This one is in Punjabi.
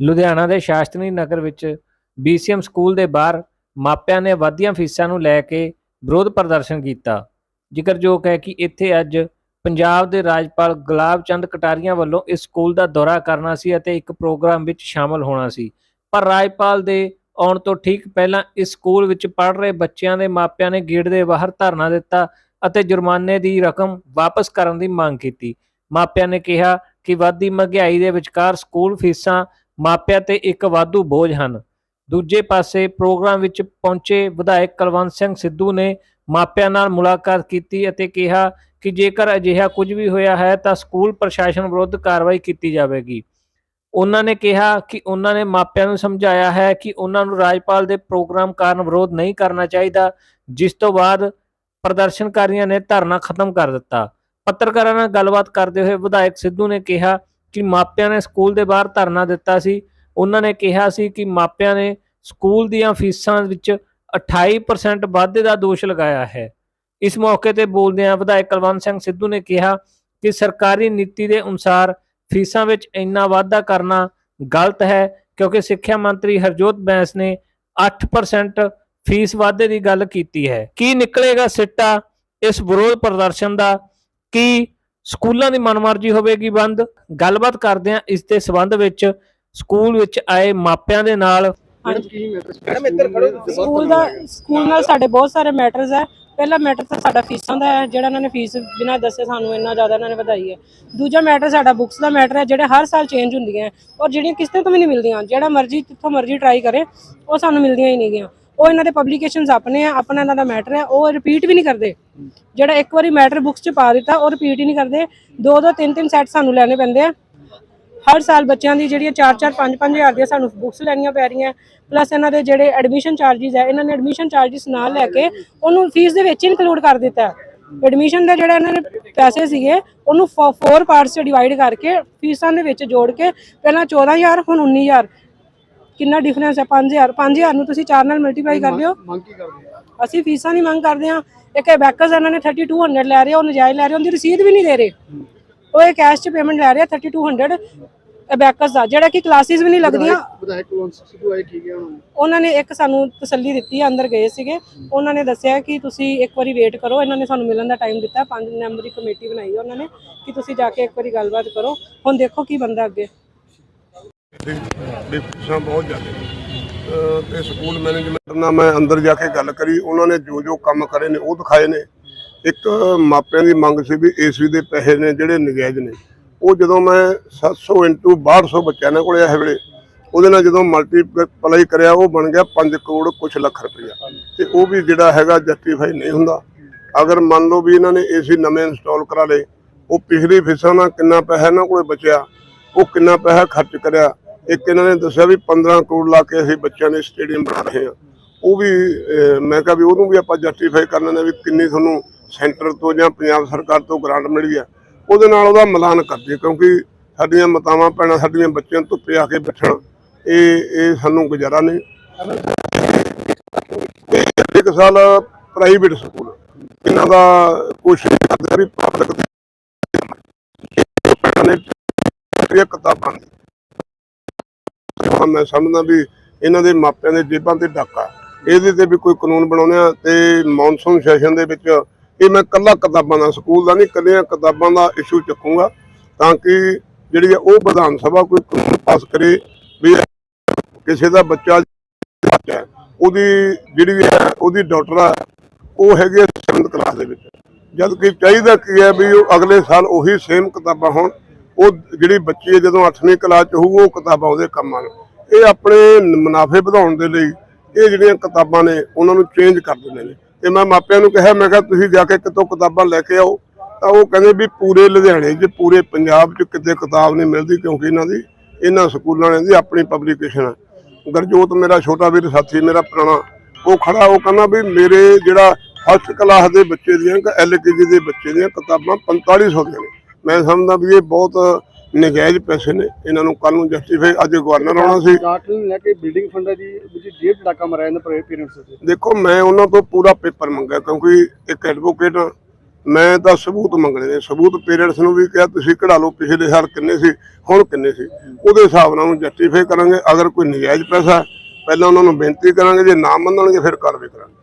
ਲੁਧਿਆਣਾ ਦੇ ਸ਼ਾਸਤਰੀ ਨਗਰ ਵਿੱਚ ਬੀਸੀਐਮ ਸਕੂਲ ਦੇ ਬਾਹਰ ਮਾਪਿਆਂ ਨੇ ਵਧੀਆਂ ਫੀਸਾਂ ਨੂੰ ਲੈ ਕੇ ਵਿਰੋਧ ਪ੍ਰਦਰਸ਼ਨ ਕੀਤਾ ਜ਼ਿਕਰਯੋਗ ਹੈ ਕਿ ਇੱਥੇ ਅੱਜ ਪੰਜਾਬ ਦੇ ਰਾਜਪਾਲ ਗੁਲਾਬ ਚੰਦ ਕਟਾਰੀਆਂ ਵੱਲੋਂ ਇਸ ਸਕੂਲ ਦਾ ਦੌਰਾ ਕਰਨਾ ਸੀ ਅਤੇ ਇੱਕ ਪ੍ਰੋਗਰਾਮ ਵਿੱਚ ਸ਼ਾਮਲ ਹੋਣਾ ਸੀ। ਪਰ ਰਾਜਪਾਲ ਦੇ ਆਉਣ ਤੋਂ ਠੀਕ ਪਹਿਲਾਂ ਇਸ ਸਕੂਲ ਵਿੱਚ ਪੜ੍ਹ ਰਹੇ ਬੱਚਿਆਂ ਦੇ ਮਾਪਿਆਂ ਨੇ ਗੇਟ ਦੇ ਬਾਹਰ ਧਰਨਾ ਦਿੱਤਾ ਅਤੇ ਜੁਰਮਾਨੇ ਦੀ ਰਕਮ ਵਾਪਸ ਕਰਨ ਦੀ ਮੰਗ ਕੀਤੀ। ਮਾਪਿਆਂ ਨੇ ਕਿਹਾ ਕਿ ਵਾਧੀ ਮਹਿੰਗਾਈ ਦੇ ਵਿਚਕਾਰ ਸਕੂਲ ਫੀਸਾਂ ਮਾਪਿਆਂ ਤੇ ਇੱਕ ਵਾਧੂ ਬੋਝ ਹਨ। ਦੂਜੇ ਪਾਸੇ ਪ੍ਰੋਗਰਾਮ ਵਿੱਚ ਪਹੁੰਚੇ ਵਿਧਾਇਕ ਕੁਲਵੰਤ ਸਿੰਘ ਸਿੱਧੂ ਨੇ ਮਾਪਿਆਂ ਨਾਲ ਮੁਲਾਕਾਤ ਕੀਤੀ ਅਤੇ ਕਿਹਾ ਕਿ ਜੇਕਰ ਅਜਿਹਾ ਕੁਝ ਵੀ ਹੋਇਆ ਹੈ ਤਾਂ ਸਕੂਲ ਪ੍ਰਸ਼ਾਸਨ ਵਿਰੁੱਧ ਕਾਰਵਾਈ ਕੀਤੀ ਜਾਵੇਗੀ। ਉਹਨਾਂ ਨੇ ਕਿਹਾ ਕਿ ਉਹਨਾਂ ਨੇ ਮਾਪਿਆਂ ਨੂੰ ਸਮਝਾਇਆ ਹੈ ਕਿ ਉਹਨਾਂ ਨੂੰ ਰਾਜਪਾਲ ਦੇ ਪ੍ਰੋਗਰਾਮ ਕਾਰਨ ਵਿਰੋਧ ਨਹੀਂ ਕਰਨਾ ਚਾਹੀਦਾ, ਜਿਸ ਤੋਂ ਬਾਅਦ ਪ੍ਰਦਰਸ਼ਨਕਾਰੀਆਂ ਨੇ ਧਰਨਾ ਖਤਮ ਕਰ ਦਿੱਤਾ। ਪੱਤਰਕਾਰਾਂ ਨਾਲ ਗੱਲਬਾਤ ਕਰਦੇ ਹੋਏ ਵਿਧਾਇਕ ਸਿੱਧੂ ਨੇ ਕਿਹਾ ਕਿ ਮਾਪਿਆਂ ਨੇ ਸਕੂਲ ਦੇ ਬਾਹਰ ਧਰਨਾ ਦਿੱਤਾ ਸੀ। ਉਹਨਾਂ ਨੇ ਕਿਹਾ ਸੀ ਕਿ ਮਾਪਿਆਂ ਨੇ ਸਕੂਲ ਦੀਆਂ ਫੀਸਾਂ ਵਿੱਚ 28% ਵਾਧੇ ਦਾ ਦੋਸ਼ ਲਗਾਇਆ ਹੈ। ਇਸ ਮੌਕੇ ਤੇ ਬੋਲਦਿਆਂ ਵਿਧਾਇਕ ਕੁਲਵੰਤ ਸਿੰਘ ਸਿੱਧੂ ਨੇ ਕਿਹਾ ਕਿ ਸਰਕਾਰੀ ਨੀਤੀ ਦੇ ਅਨੁਸਾਰ ਫੀਸਾਂ ਵਿੱਚ ਇੰਨਾ ਵਾਧਾ ਕਰਨਾ ਗਲਤ ਹੈ ਕਿਉਂਕਿ ਸਿੱਖਿਆ ਮੰਤਰੀ ਹਰਜੋਤ ਬੈਂਸ ਨੇ 8% ਫੀਸ ਵਾਧੇ ਦੀ ਗੱਲ ਕੀਤੀ ਹੈ। ਕੀ ਨਿਕਲੇਗਾ ਸਿੱਟਾ ਇਸ ਵਿਰੋਧ ਪ੍ਰਦਰਸ਼ਨ ਦਾ? ਕੀ ਸਕੂਲਾਂ ਦੀ ਮਨਮਰਜ਼ੀ ਹੋਵੇਗੀ ਬੰਦ। ਗੱਲਬਾਤ ਕਰਦੇ ਹਾਂ ਇਸ ਦੇ ਸੰਬੰਧ ਵਿੱਚ। ਸਕੂਲ ਵਿੱਚ ਆਏ ਮਾਪਿਆਂ ਦੇ ਨਾਲ। ਮੈਡਮ ਇੱਧਰ ਖੜੋ ਸਕੂਲ ਦਾ ਸਕੂਲ ਨਾਲ ਸਾਡੇ ਬਹੁਤ ਸਾਰੇ ਮੈਟਰਸ ਹੈ। ਪਹਿਲਾ ਮੈਟਰ ਤਾਂ ਸਾਡਾ ਫੀਸਾਂ ਦਾ ਹੈ ਜਿਹੜਾ ਇਹਨਾਂ ਨੇ ਫੀਸ ਬਿਨਾਂ ਦੱਸੇ ਸਾਨੂੰ ਇੰਨਾ ਜ਼ਿਆਦਾ ਇਹਨਾਂ ਨੇ ਵਧਾਈ ਹੈ। ਦੂਜਾ ਮੈਟਰ ਸਾਡਾ ਬੁੱਕਸ ਦਾ ਮੈਟਰ ਹੈ ਜਿਹੜੇ ਹਰ ਸਾਲ ਚੇਂਜ ਹੁੰਦੀਆਂ ਔਰ ਜਿਹੜੀਆਂ ਕਿਸਤੇ ਤੋਂ ਵੀ ਨਹੀਂ ਮਿਲਦੀਆਂ ਜਿਹੜਾ ਮਰਜ਼ੀ ਜਿੱਥੋਂ ਮਰਜ਼ੀ ਟਰਾਈ ਕਰੇ ਉਹ ਸਾਨੂੰ ਮਿਲਦੀਆਂ ਹੀ ਨਹੀਂ ਗੀਆਂ। ਉਹ ਇਹਨਾਂ ਦੇ ਪਬਲੀਕੇਸ਼ਨਸ ਆਪਣੇ ਆ, ਆਪਣਾ ਇਹਨਾਂ ਦਾ ਮੈਟਰ ਹੈ ਉਹ ਰਿਪੀਟ ਵੀ ਨਹੀਂ ਕਰਦੇ। ਜਿਹੜਾ ਇੱਕ ਵਾਰੀ ਮੈਟਰ ਬੁੱਕਸ 'ਚ ਪਾ ਦਿੱਤਾ, ਉਹ ਰਿਪੀਟ ਹੀ ਨਹੀਂ ਕਰਦੇ। ਦੋ ਦੋ, ਤਿੰਨ ਤਿੰਨ ਸੈਟ ਸਾਨੂੰ ਲੈਣੇ ਪੈਂਦੇ ਆ। ਹਰ ਸਾਲ ਬੱਚਿਆਂ ਦੀ ਜਿਹੜੀਆਂ 4-4 5-5 ਹਜ਼ਾਰ ਦੀਆਂ ਸਾਨੂੰ ਬੁੱਕਸ ਲੈਣੀਆਂ ਪੈ ਰਹੀਆਂ। ਪਲੱਸ ਇਹਨਾਂ ਦੇ ਜਿਹੜੇ ਐਡਮਿਸ਼ਨ ਚਾਰजेस ਹੈ ਇਹਨਾਂ ਨੇ ਐਡਮਿਸ਼ਨ ਚਾਰजेस ਨਾਲ ਲੈ ਕੇ ਉਹਨੂੰ ਫੀਸ ਦੇ ਵਿੱਚ ਇਨਕਲੂਡ ਕਰ ਦਿੱਤਾ। ਐਡਮਿਸ਼ਨ ਦਾ ਜਿਹੜਾ ਇਹਨਾਂ ਨੇ ਪੈਸੇ ਸੀਗੇ, ਉਹਨੂੰ ਫੋਰ ਪਾਰਟਸ 'ਚ ਡਿਵਾਈਡ ਕਰਕੇ ਫੀਸਾਂ ਦੇ ਵਿੱਚ ਜੋੜ ਕੇ, ਪਹਿਲਾਂ 14000 ਹੁਣ 19000 ਕਿੰਨਾ ਡਿਫਰੈਂਸ ਹੈ? 5000 5000 ਨੂੰ ਤੁਸੀਂ 4 ਨਾਲ ਮਲਟੀਪਲਾਈ ਕਰ ਦਿਓ ਮੰਗ ਕੀ ਕਰਦੇ ਆ ਅਸੀਂ ਫੀਸਾਂ ਦੀ ਮੰਗ ਕਰਦੇ ਹਾਂ। ਇੱਕ ਬੈਕਰਸ ਇਹਨਾਂ ਨੇ 3200 ਲੈ ਰਹੇ ਆ, ਉਹ ਨਜਾਇਜ਼ ਲੈ ਰਹੇ ਆ, ਉਹਦੀ ਰਸੀਦ ਵੀ ਨਹੀਂ ਦੇ ਰਹੇ। ਉਹ ਇਹ ਕੈਸ਼ 'ਚ ਪੇਮੈਂਟ ਲੈ ਰਹੇ ਆ 3200 ਬੈਕਰਸ ਦਾ। ਜਿਹੜਾ ਕਿ ਕਲਾਸਿਸ ਵੀ ਨਹੀਂ ਲੱਗਦੀਆਂ। ਵਿਧਾਇਕ ਕੁਲਵੰਤ ਸਿੰਘ ਸਿੱਧੂ ਆਏ ਕੀ ਗਿਆ ਉਹਨਾਂ ਨੇ? ਇੱਕ ਸਾਨੂੰ ਤਸੱਲੀ ਦਿੱਤੀ ਆ, ਅੰਦਰ ਗਏ ਸੀਗੇ। ਉਹਨਾਂ ਨੇ ਦੱਸਿਆ ਕਿ ਤੁਸੀਂ ਇੱਕ ਵਾਰੀ ਵੇਟ ਕਰੋ ਇਹਨਾਂ ਨੇ ਸਾਨੂੰ ਮਿਲਣ ਦਾ ਟਾਈਮ ਦਿੱਤਾ। ਪੰਜ ਮੈਂਬਰੀ ਕਮੇਟੀ ਬਣਾਈ ਉਹਨਾਂ ਨੇ ਕਿ ਤੁਸੀਂ ਜਾ ਕੇ ਇੱਕ ਵਾਰੀ ਗੱਲਬਾਤ ਕਰੋ। ਹੁਣ ਦੇਖੋ ਕੀ ਬੰਦਾ ਅੱਗੇ। ਡਿਫੀਸਾਂ ਬਹੁਤ ਜ਼ਿਆਦਾ। ਨੇ। ਤੇ ਸਕੂਲ ਮੈਨੇਜਮੈਂਟ ਨਾਲ ਮੈਂ ਅੰਦਰ ਜਾ ਕੇ ਗੱਲ ਕਰੀ। ਉਹਨਾਂ ਨੇ ਜੋ ਜੋ ਕੰਮ ਕਰੇ ਨੇ, ਉਹ ਦਿਖਾਏ ਨੇ। ਇੱਕ ਮਾਪਿਆਂ ਦੀ ਮੰਗ ਸੀ ਵੀ ਏਸੀ ਦੇ ਪੈਸੇ ਨੇ, ਜਿਹੜੇ ਨਜਾਇਜ਼ ਨੇ। ਉਹ ਜਦੋਂ ਮੈਂ 700 ਇਨਟੂ 6200 ਬੱਚਿਆਂ ਨੇ ਕੋਲੇ ਇਹ ਵੇਲੇ, ਉਹਦੇ ਨਾਲ ਜਦੋਂ ਮਲਟੀਪਲਾਈ ਕਰਿਆ, ਉਹ ਬਣ ਗਿਆ 5 ਕਰੋੜ ਕੁਛ ਲੱਖ ਰੁਪਇਆ ਤੇ ਉਹ ਵੀ ਜਿਹੜਾ ਹੈਗਾ ਜਸਟੀਫਾਈ ਨਹੀਂ ਹੁੰਦਾ। ਅਗਰ ਮੰਨ ਲਓ ਵੀ ਇਹਨਾਂ ਨੇ ਏਸੀ ਨਵੇਂ ਇੰਸਟਾਲ ਕਰਾ ਲਏ, ਉਹ ਪਿਛਲੀ ਫੀਸਾਂ ਨਾਲ ਕਿੰਨਾ ਪੈਸਾ ਇਹਨਾਂ ਕੋਲੇ ਬਚਿਆ, ਉਹ ਕਿੰਨਾ ਪੈਸਾ ਖਰਚ ਕਰਿਆ ਇੱਕ ਇਹਨਾਂ ਨੇ ਦੱਸਿਆ ਵੀ 15 ਕਰੋੜ ਲਾ ਕੇ ਅਸੀਂ ਬੱਚਿਆਂ ਦੇ ਸਟੇਡੀਅਮ ਬਣਾ ਰਹੇ ਹਾਂ। ਉਹ ਵੀ ਮੈਂ ਕਿਹਾ ਵੀ ਉਹਨੂੰ ਵੀ ਆਪਾਂ ਜਸਟੀਫਾਈ ਕਰਨਾ ਨੇ ਵੀ ਕਿੰਨੀ ਤੁਹਾਨੂੰ ਸੈਂਟਰ ਤੋਂ ਜਾਂ ਪੰਜਾਬ ਸਰਕਾਰ ਤੋਂ ਗ੍ਰਾਂਟ ਮਿਲੀ ਆ। ਉਹਦੇ ਨਾਲ ਉਹਦਾ ਮਿਲਾਨ ਕਰਦੇ ਕਿਉਂਕਿ ਸਾਡੀਆਂ ਮਾਤਾਵਾਂ ਭੈਣਾਂ ਸਾਡੀਆਂ ਬੱਚਿਆਂ ਨੂੰ ਧੁੱਪੇ ਆ ਕੇ ਬੈਠਣ, ਇਹ ਇਹ ਸਾਨੂੰ ਗੁਜ਼ਾਰਾ ਨਹੀਂ। ਇੱਕ ਸਾਲ ਪ੍ਰਾਈਵੇਟ ਸਕੂਲ ਇਹਨਾਂ ਦਾ ਕੋਸ਼ਿਸ਼ ਕਰਦੇ ਵੀ ਪਬਲਿਕ ਦੇ ਕਿਤਾਬਾਂ ਦੀ ਹੁਣ ਮੈਂ ਸਮਝਦਾ ਵੀ ਇਹਨਾਂ ਦੇ ਮਾਪਿਆਂ ਦੇ ਜੇਬਾਂ ਤੇ ਡਾਕਾ। ਇਹਦੇ ਤੇ ਵੀ ਕੋਈ ਕਾਨੂੰਨ ਬਣਾਉਣੇ ਆ ਤੇ ਮੌਨਸੂਨ ਸੈਸ਼ਨ ਦੇ ਵਿੱਚ ਇਹ ਮੈਂ ਕੱਲਾ ਕਿਤਾਬਾਂ ਦਾ, ਸਕੂਲ ਦਾ ਨਹੀਂ ਕੱਲੀਆਂ ਕਿਤਾਬਾਂ ਦਾ ਇਸ਼ੂ ਚੱਕੂੰਗਾ ਤਾਂ ਕਿ ਜਿਹੜੀ ਆ ਉਹ ਵਿਧਾਨ ਸਭਾ ਕੋਈ ਕਾਨੂੰਨ ਪਾਸ ਕਰੇ ਵੀ ਕਿਸੇ ਦਾ ਬੱਚਾ ਉਹਦੀ ਜਿਹੜੀ ਹੈ, ਉਹਦੀ ਡਾਕਟਰ ਆ, ਉਹ ਹੈਗੀ 7th ਕਲਾਸ ਦੇ ਵਿੱਚ। ਜਦ ਕਿ ਚਾਹੀਦਾ ਕੀ ਹੈ ਵੀ ਉਹ ਅਗਲੇ ਸਾਲ ਉਹੀ ਸੇਮ ਕਿਤਾਬਾਂ ਹੋਣ, ਉਹ ਜਿਹੜੀ ਬੱਚੀ ਹੈ ਜਦੋਂ 8ਵੀਂ ਕਲਾਸ ਚ ਹੋਊ, ਉਹ ਕਿਤਾਬਾਂ ਉਹਦੇ ਕੰਮ ਆਉਣ। ਇਹ ਆਪਣੇ ਮੁਨਾਫੇ ਵਧਾਉਣ ਦੇ ਲਈ ਇਹ ਜਿਹੜੀਆਂ ਕਿਤਾਬਾਂ ਨੇ, ਉਹਨਾਂ ਨੂੰ ਚੇਂਜ ਕਰ ਦਿੰਦੇ ਨੇ। ਤੇ ਮੈਂ ਮਾਪਿਆਂ ਨੂੰ ਕਿਹਾ, ਮੈਂ ਕਿਹਾ, ਤੁਸੀਂ ਜਾ ਕੇ ਕਿਤੋਂ ਕਿਤਾਬਾਂ ਲੈ ਕੇ ਆਓ? ਤਾਂ ਉਹ ਕਹਿੰਦੇ ਵੀ ਪੂਰੇ ਲੁਧਿਆਣੇ 'ਚ, ਪੂਰੇ ਪੰਜਾਬ 'ਚ ਕਿਤੇ ਕਿਤਾਬ ਨਹੀਂ ਮਿਲਦੀ ਕਿਉਂਕਿ ਇਹਨਾਂ ਦੀ, ਇਹਨਾਂ ਸਕੂਲਾਂ ਵਾਲਿਆਂ ਦੀ ਆਪਣੀ ਪਬਲੀਕੇਸ਼ਨ ਹੈ। ਗਰਜੋਤ ਮੇਰਾ ਛੋਟਾ ਵੀਰ ਸਾਥੀ, ਮੇਰਾ ਪੁਰਾਣਾ, ਉਹ ਖੜਾ, ਉਹ ਕਹਿੰਦਾ ਵੀ ਮੇਰੇ ਜਿਹੜਾ ਫਸਟ ਕਲਾਸ ਦੇ ਬੱਚੇ ਦੀਆਂ ਐਲਕੇਜੀ ਦੇ ਬੱਚੇ ਦੀਆਂ ਕਿਤਾਬਾਂ 4500 ਦੀਆਂ ਨੇ। ਮੈਂ ਸਮਝਦਾ ਵੀ ਇਹ ਬਹੁਤ ਨਜਾਇਜ਼ ਪੈਸੇ ਨੇ ਇਹਨਾਂ ਨੂੰ ਕੱਲ ਨੂੰ ਜਸਟੀਫਾਈ ਅੱਜ ਗਵਰਨਰ ਆਉਣਾ ਸੀ। ਨੂੰ ਲੈ ਕੇ ਬਿਲਡਿੰਗ ਫੰਡਾਂ ਦੀ ਵਿੱਚ ਜੇਬ ਡਾਕਾ ਮਰਾਇਆ ਇਹਨਾਂ ਪੇਰੈਂਟਸ ਦੇ। ਦੇਖੋ ਮੈਂ ਉਹਨਾਂ ਤੋਂ ਪੂਰਾ ਪੇਪਰ ਮੰਗਿਆ ਕਿਉਂਕਿ ਇੱਕ ਐਡਵੋਕੇਟ ਮੈਂ ਤਾਂ ਸਬੂਤ ਮੰਗਣੇ ਨੇ। ਸਬੂਤ ਪੇਰੈਂਟਸ ਨੂੰ ਵੀ ਕਿਹਾ ਤੁਸੀਂ ਕਢਾ ਲਓ ਪਿਛਲੇ ਸਾਲ ਕਿੰਨੇ ਸੀ ਹੁਣ ਕਿੰਨੇ ਸੀ। ਉਹਦੇ ਹਿਸਾਬ ਨਾਲ ਉਹਨੂੰ ਜਸਟੀਫਾਈ ਕਰਾਂਗੇ। ਅਗਰ ਕੋਈ ਨਜਾਇਜ਼ ਪੈਸਾ ਪਹਿਲਾਂ ਉਹਨਾਂ ਨੂੰ ਬੇਨਤੀ ਕਰਾਂਗੇ ਜੇ ਨਾ ਮੰਨਣਗੇ ਫਿਰ ਕਾਰਵਾਈ ਕਰਾਂਗੇ।